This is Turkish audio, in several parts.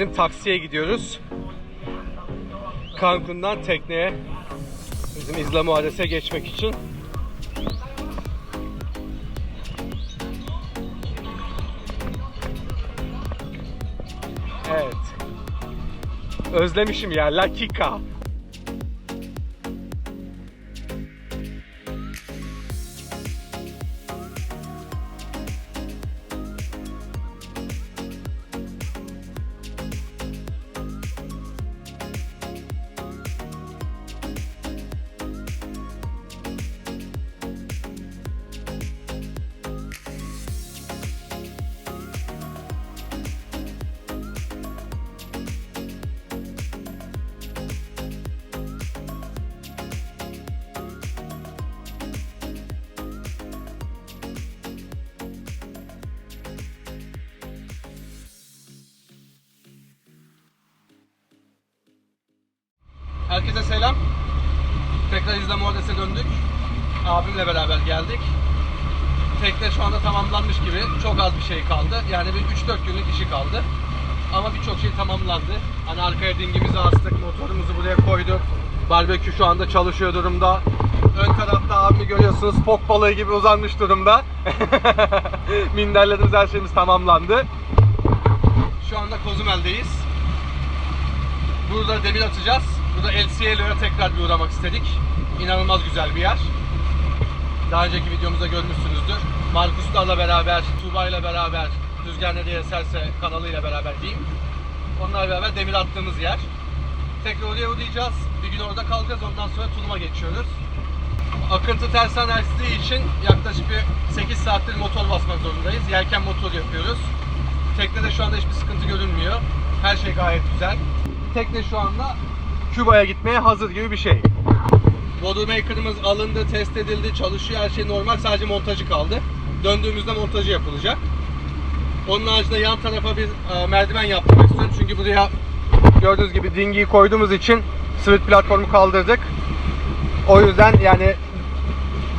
bizim taksiye gidiyoruz. Cancun'dan tekneye bizim İzla Muhares'e geçmek için. Evet. Özlemişim ya La Kika. Herkese selam. Tekrar İzlama Odes'e döndük. Abimle beraber geldik. Tekne şu anda tamamlanmış gibi. Çok az bir şey kaldı. Yani bir 3-4 günlük işi kaldı. Ama birçok şey tamamlandı. Hani arkaya dingimizi astık, motorumuzu buraya koyduk. Barbekü şu anda çalışıyor durumda. Ön tarafta abimi görüyorsunuz fok balığı gibi uzanmış durumda. Minderlerimiz her şeyimiz tamamlandı. Şu anda Kozumel'deyiz. Burada demir atacağız. Burada El Cielo'ya tekrar bir uğramak istedik. İnanılmaz güzel bir yer. Daha önceki videomuzda görmüşsünüzdür. Markuslarla beraber, Tuğba'yla beraber, Rüzgar Nereye Eserse kanalıyla beraber diyeyim. Onlarla beraber demir attığımız yer. Tekrar oraya uğrayacağız. Bir gün orada kalacağız. Ondan sonra Tulum'a geçiyoruz. Akıntı tersen estiği için yaklaşık bir 8 saattir motor basmak zorundayız. Yelken motor yapıyoruz. Teknede şu anda hiçbir sıkıntı görünmüyor. Her şey gayet güzel. Tekne şu anda Küba'ya gitmeye hazır gibi bir şey. Bodymaker'ımız alındı, test edildi, çalışıyor. Her şey normal. Sadece montajı kaldı. Döndüğümüzde montajı yapılacak. Onun haricinde yan tarafa bir e, merdiven yaptırmak istiyorum. Çünkü buraya gördüğünüz gibi dingiyi koyduğumuz için sıvıt platformu kaldırdık. O yüzden yani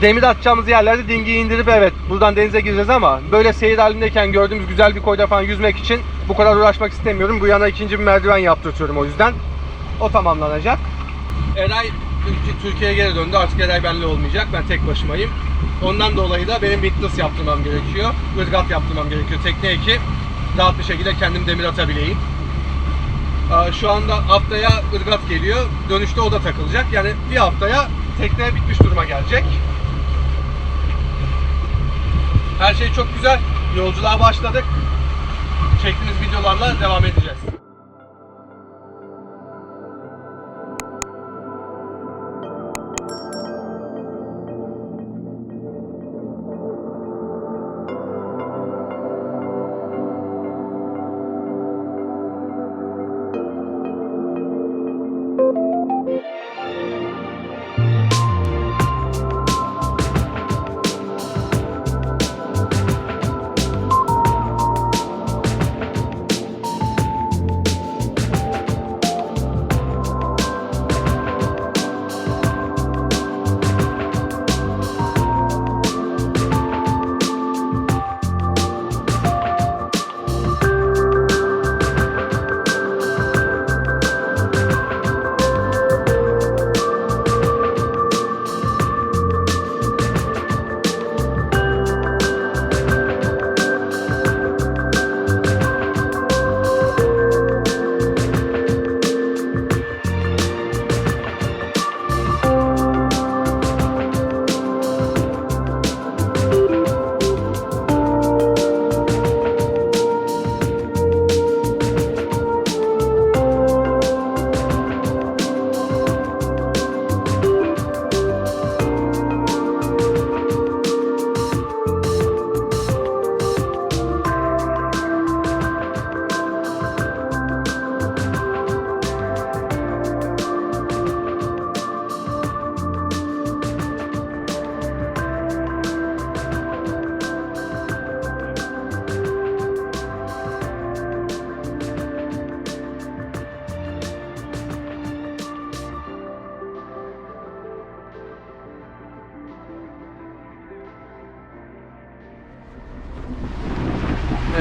demir atacağımız yerlerde dingiyi indirip evet buradan denize gireceğiz ama böyle seyir halindeyken gördüğümüz güzel bir koyda falan yüzmek için bu kadar uğraşmak istemiyorum. Bu yana ikinci bir merdiven yaptırtıyorum o yüzden. O tamamlanacak. Eray Türk- Türkiye'ye geri döndü. Artık Eray benimle olmayacak. Ben tek başımayım. Ondan dolayı da benim witness yaptırmam gerekiyor. Irgat yaptırmam gerekiyor tekneye ki rahat bir şekilde kendim demir atabileyim. Şu anda haftaya ırgat geliyor. Dönüşte o da takılacak. Yani bir haftaya tekne bitmiş duruma gelecek. Her şey çok güzel. Yolculuğa başladık. Çektiğimiz videolarla devam edeceğiz.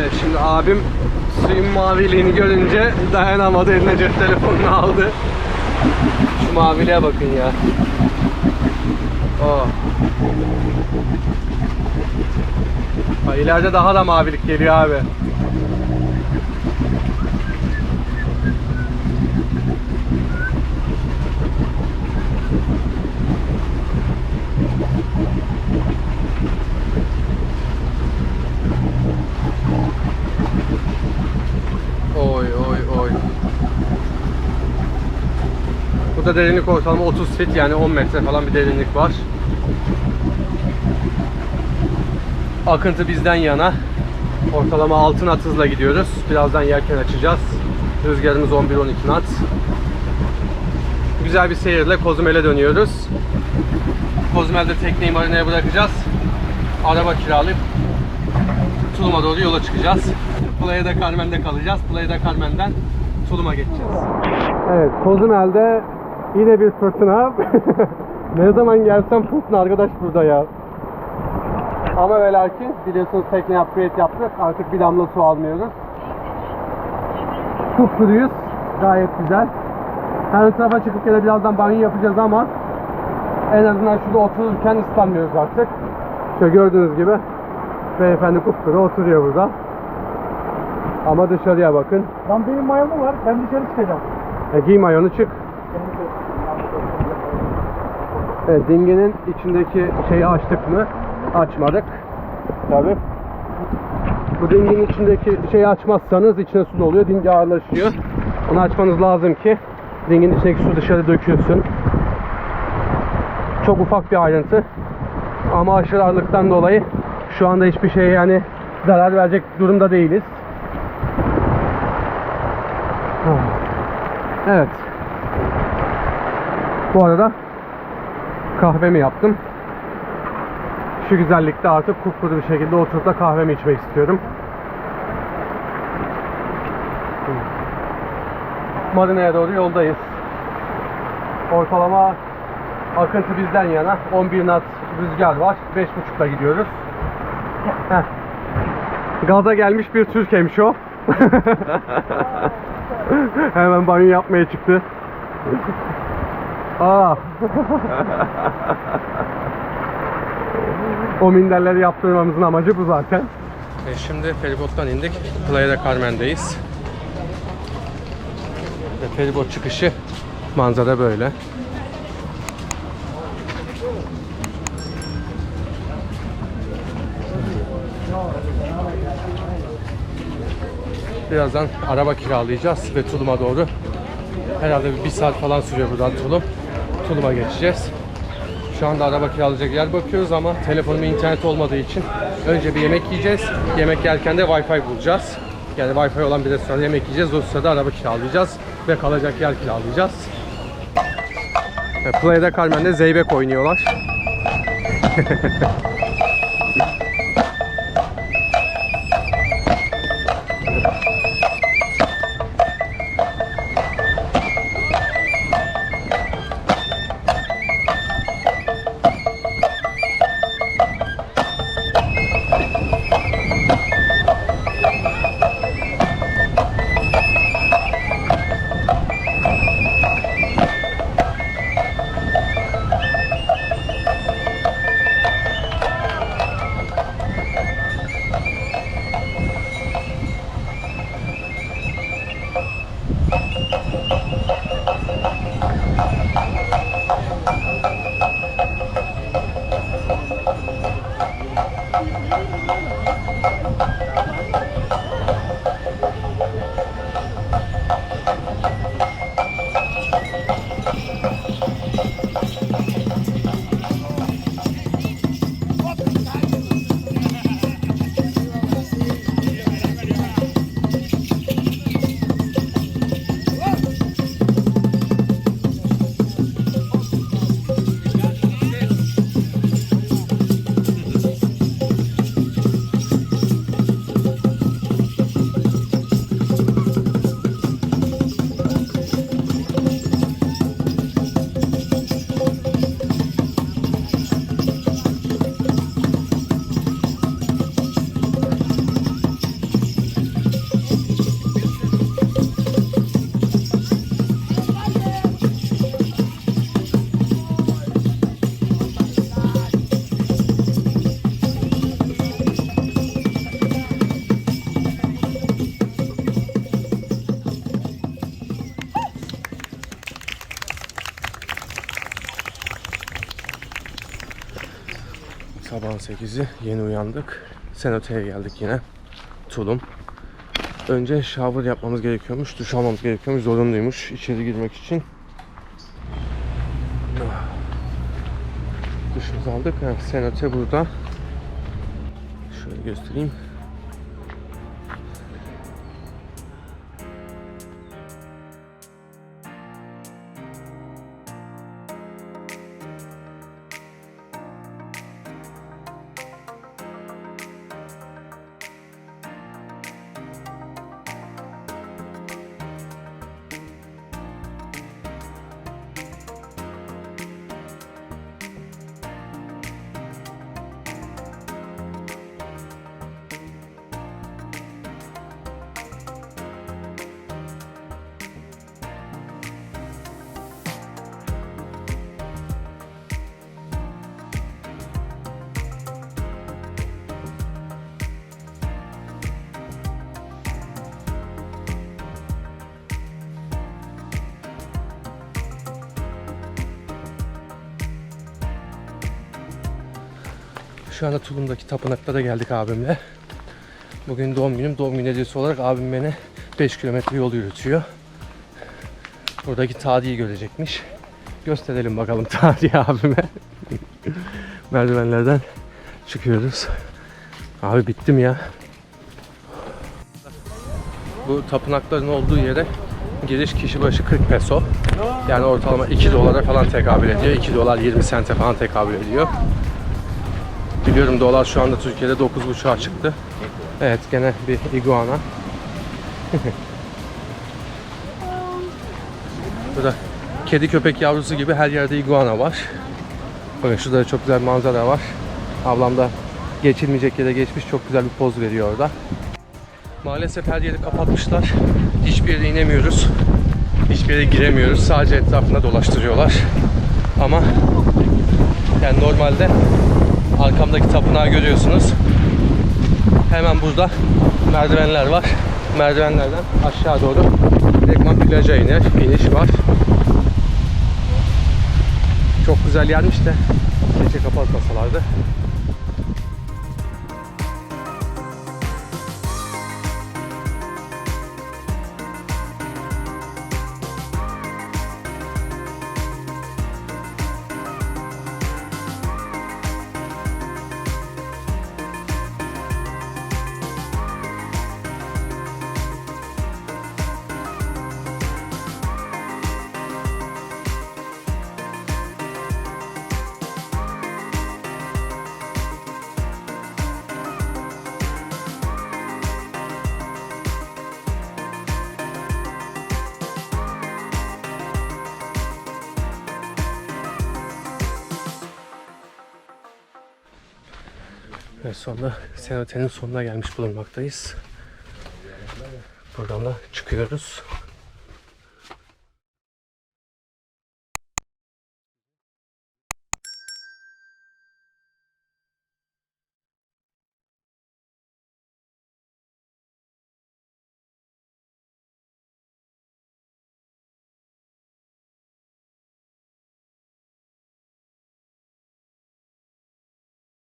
Evet şimdi abim suyun maviliğini görünce dayanamadı eline cep telefonunu aldı. Şu maviliğe bakın ya. Oh. Ha, ileride daha da mavilik geliyor abi. Burada derinlik ortalama 30 fit yani 10 metre falan bir derinlik var. Akıntı bizden yana. Ortalama 6 knot hızla gidiyoruz. Birazdan yelken açacağız. Rüzgarımız 11-12 knot. Güzel bir seyirle Kozumel'e dönüyoruz. Kozumel'de tekneyi marinaya bırakacağız. Araba kiralayıp Tulum'a doğru yola çıkacağız. Playa da Carmen'de kalacağız. Playa da Carmen'den Tulum'a geçeceğiz. Evet, Kozumel'de yine bir fırtına. ne zaman gelsem fırtına arkadaş burada ya. Ama ve lakin biliyorsunuz tekne upgrade yaptık. Artık bir damla su almıyoruz. Kupkuruyuz. Gayet güzel. Her tarafa çıkıp yine birazdan banyo yapacağız ama en azından şurada otururken ıslanmıyoruz artık. Şöyle gördüğünüz gibi beyefendi kupkuru oturuyor burada. Ama dışarıya bakın. Lan benim mayamı var. Ben dışarı çıkacağım. E, giy mayonu çık. Evet, dinginin içindeki şeyi açtık mı? Açmadık. Tabii. Bu dinginin içindeki şeyi açmazsanız içine su doluyor, dingi ağırlaşıyor. Onu açmanız lazım ki dingin içindeki su dışarı dökülsün. Çok ufak bir ayrıntı. Ama aşırı ağırlıktan dolayı şu anda hiçbir şey yani zarar verecek durumda değiliz. Evet. Bu arada kahvemi yaptım. Şu güzellikte artık kupkuru bir şekilde oturup da kahvemi içmek istiyorum. Marina'ya doğru yoldayız. Ortalama akıntı bizden yana 11 knot rüzgar var. 5.5'la gidiyoruz. Heh. Gaza gelmiş bir Türk'eymiş o. Hemen banyo yapmaya çıktı. Aa. o minderleri yaptırmamızın amacı bu zaten. E şimdi feribottan indik. Playa de Carmen'deyiz. Ve feribot çıkışı manzara böyle. Birazdan araba kiralayacağız ve Tulum'a doğru. Herhalde bir, bir saat falan sürüyor buradan Tulum. Tulum'a geçeceğiz. Şu anda araba kiralayacak yer bakıyoruz ama telefonum internet olmadığı için önce bir yemek yiyeceğiz. Yemek yerken de Wi-Fi bulacağız. Yani Wi-Fi olan bir restoranda yemek yiyeceğiz. O sırada araba kiralayacağız ve kalacak yer kiralayacağız. Ve Playa'da Carmen'de Zeybek oynuyorlar. Sabahın 8'i yeni uyandık. Senota'ya geldik yine. Tulum. Önce shower yapmamız gerekiyormuş. Duş almamız gerekiyormuş. Zorunluymuş içeri girmek için. Duşumuzu aldık. Ha, Senote burada. Şöyle göstereyim. Şu anda Tulum'daki tapınaklara geldik abimle. Bugün doğum günüm. Doğum günü hediyesi olarak abim beni 5 kilometre yol yürütüyor. Buradaki Tadi'yi görecekmiş. Gösterelim bakalım Tadi abime. Merdivenlerden çıkıyoruz. Abi bittim ya. Bu tapınakların olduğu yere giriş kişi başı 40 peso. Yani ortalama 2 dolara falan tekabül ediyor. 2 dolar 20 sente falan tekabül ediyor. Biliyorum dolar şu anda Türkiye'de 9.5'a çıktı. Evet gene bir iguana. Burada kedi köpek yavrusu gibi her yerde iguana var. Bakın şurada çok güzel manzara var. Ablam da geçilmeyecek yere geçmiş çok güzel bir poz veriyor orada. Maalesef her yeri kapatmışlar. Hiçbir yere inemiyoruz. Hiçbir yere giremiyoruz. Sadece etrafında dolaştırıyorlar. Ama yani normalde arkamdaki tapınağı görüyorsunuz. Hemen burada merdivenler var. Merdivenlerden aşağı doğru direktman plaja iner. iniş var. Çok güzel yermiş de keşke kapatmasalardı. Sonra Senote'nin sonuna gelmiş bulunmaktayız. Buradan da çıkıyoruz.